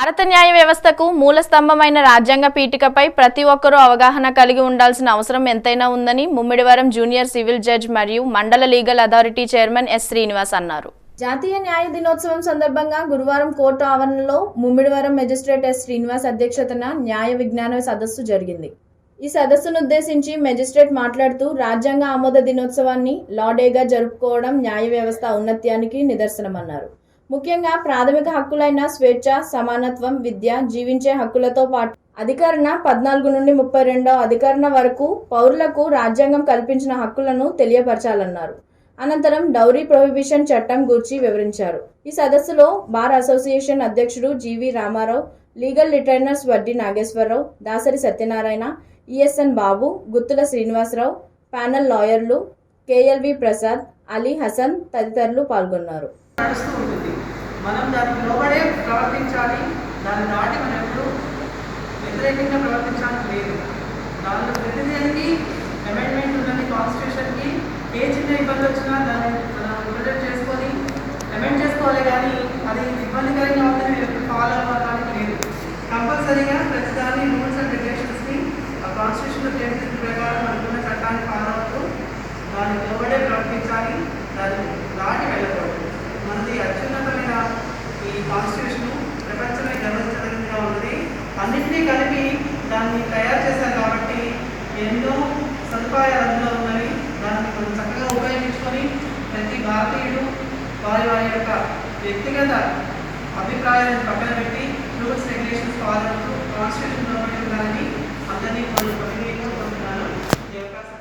భారత న్యాయ వ్యవస్థకు మూల స్తంభమైన రాజ్యాంగ పీఠికపై ప్రతి ఒక్కరూ అవగాహన కలిగి ఉండాల్సిన అవసరం ఎంతైనా ఉందని ముమ్మిడివరం జూనియర్ సివిల్ జడ్జ్ మరియు మండల legal authority chairman S Srinivas అన్నారు. జాతీయ న్యాయ దినోత్సవం సందర్భంగా గురువారం కోర్టు ఆవరణలో ముమ్మిడివరం మెజిస్ట్రేట్ ఎస్ శ్రీనివాస్ అధ్యక్షతన న్యాయ విజ్ఞాన సదస్సు జరిగింది. ఈ సదస్సును ఉద్దేశించి మెజిస్ట్రేట్ మాట్లాడుతూ రాజ్యాంగ ఆమోద దినోత్సవాన్ని లాడేగా జరుపుకోవడం న్యాయ వ్యవస్థ ఔన్నత్యానికి నిదర్శనమన్నారు. ముఖ్యంగా ప్రాథమిక హక్కులైన స్వేచ్ఛ సమానత్వం విద్య జీవించే హక్కులతో పాటు అధికరణ పద్నాలుగు నుండి ముప్పై రెండో అధికరణ వరకు పౌరులకు రాజ్యాంగం కల్పించిన హక్కులను తెలియపరచాలన్నారు. అనంతరం డౌరీ ప్రొహిబిషన్ చట్టం గూర్చి వివరించారు. ఈ సదస్సులో బార్ అసోసియేషన్ అధ్యక్షుడు జీవి Ramarao legal retainers Vaddi Nageswararao Dasari Satyanarayana ESN Babu Guttula Srinivasarao panel లాయర్లు కేఎల్వి ప్రసాద్ అలీ హసన్ తదితరులు పాల్గొన్నారు. మనం దానికి లోబడే ప్రవర్తించాలి. దాన్ని దాటి మనం ఎప్పుడు వ్యతిరేకంగా ప్రవర్తించాలని లేదు. దానిలో ప్రతిదానికి అమెండ్మెంట్ అన్నింటినీ కలిపి దాన్ని తయారు చేశారు కాబట్టి ఎన్నో సదుపాయాలు అందులో ఉన్నవి. దాన్ని మనం చక్కగా ఉపయోగించుకొని ప్రతి భారతీయుడు వారి వారి యొక్క వ్యక్తిగత అభిప్రాయాలను పక్కన పెట్టి రూల్స్ రెగ్యులేషన్స్ ఫాలో అవుతూ కాన్స్టిట్యూషన్ లోబడి ఉండాలని అందరినీ కొన్ని కొన్ని కోరుకుంటున్నాను. ఈ అవకాశం